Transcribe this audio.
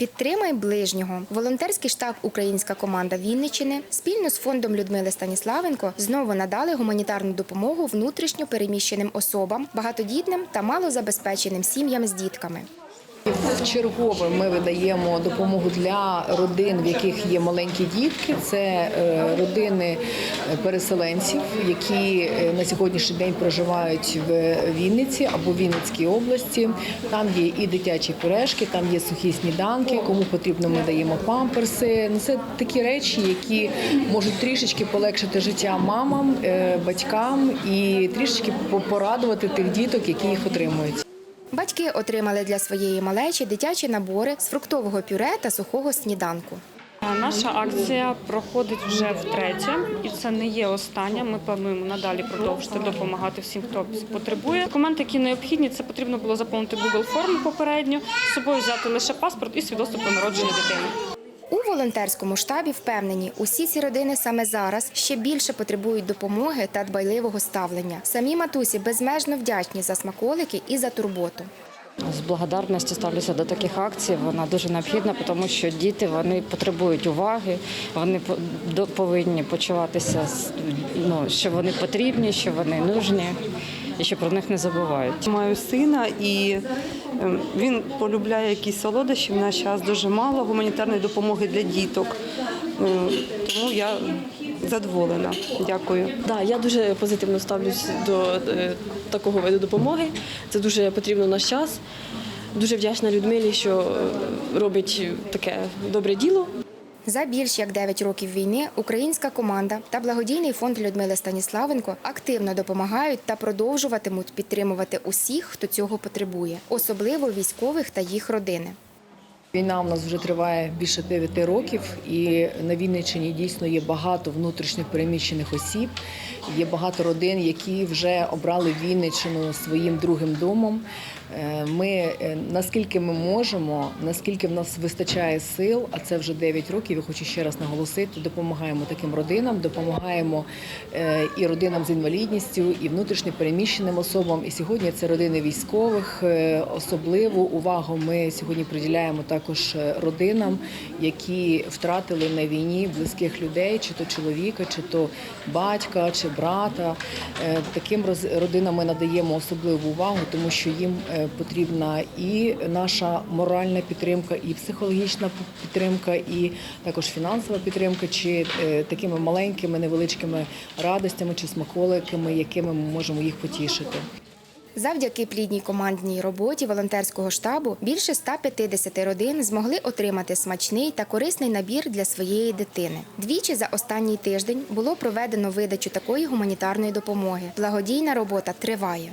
Підтримай ближнього. Волонтерський штаб Українська команда Вінничини спільно з фондом Людмили Станіславенко знову надали гуманітарну допомогу внутрішньо переміщеним особам, багатодітним та малозабезпеченим сім'ям з дітками. В чергове ми видаємо допомогу для родин, в яких є маленькі дітки. Це е, родини е, переселенців, які е, на сьогоднішній день проживають в Вінниці або Вінницькій області. Там є і дитячі пюрешки, там є сухі сніданки. Кому потрібно, ми даємо памперси. Ну, Це такі речі, які можуть трішечки полегшити життя мамам, батькам і трішечки порадувати тих діток, які їх отримують. Батьки отримали для своєї малечі дитячі набори з фруктового пюре та сухого сніданку. Наша акція проходить вже втретє, і це не є остання. Ми плануємо надалі продовжити допомагати всім, хто потребує. Документи, які необхідні, це потрібно було заповнити Google форму попередньо, з собою взяти лише паспорт і свідоцтво про народження дитини. У волонтерському штабі впевнені, усі ці родини саме зараз ще більше потребують допомоги та дбайливого ставлення. Самі матусі безмежно вдячні за смаколики і за турботу. З благодарністю ставлюся до таких акцій. Вона дуже необхідна, тому що діти вони потребують уваги, вони по- повинні почуватися, з- ну, що вони потрібні, що вони нужні і що про них не забувають. Маю сина, і він полюбляє якісь солодощі. В наш час дуже мало гуманітарної допомоги для діток. Ем, Тому я задоволена. Дякую. Да, я дуже позитивно ставлюсь до е, такого виду допомоги. Це дуже потрібно наш час. Дуже вдячна Людмилі, що е, робить таке добре діло. За більш як 9 років війни українська команда та благодійний фонд Людмили Станіславенко активно допомагають та продовжуватимуть підтримувати усіх, хто цього потребує, особливо військових та їх родини. Війна у нас вже триває більше 9 років, і на Вінниччині дійсно є багато внутрішньо переміщених осіб. Є багато родин, які вже обрали Вінниччину своїм другим домом. Е, Ми е, наскільки ми можемо, наскільки в нас вистачає сил, а це вже 9 років. Я хочу ще раз наголосити, допомагаємо таким родинам, допомагаємо е, і родинам з інвалідністю, і внутрішньо переміщеним особам. І сьогодні це родини військових. Особливу увагу ми сьогодні приділяємо також родинам, які втратили на війні близьких людей, чи то чоловіка, чи то батька, чи брата. Таким родинам ми надаємо особливу увагу, тому що їм потрібна і наша моральна підтримка, і психологічна підтримка, і також фінансова підтримка, чи е, такими маленькими невеличкими радостями чи смаколиками, якими ми можемо їх потішити. Завдяки плідній командній роботі волонтерського штабу більше 150 родин змогли отримати смачний та корисний набір для своєї дитини. Двічі за останній тиждень було проведено видачу такої гуманітарної допомоги. Благодійна робота триває.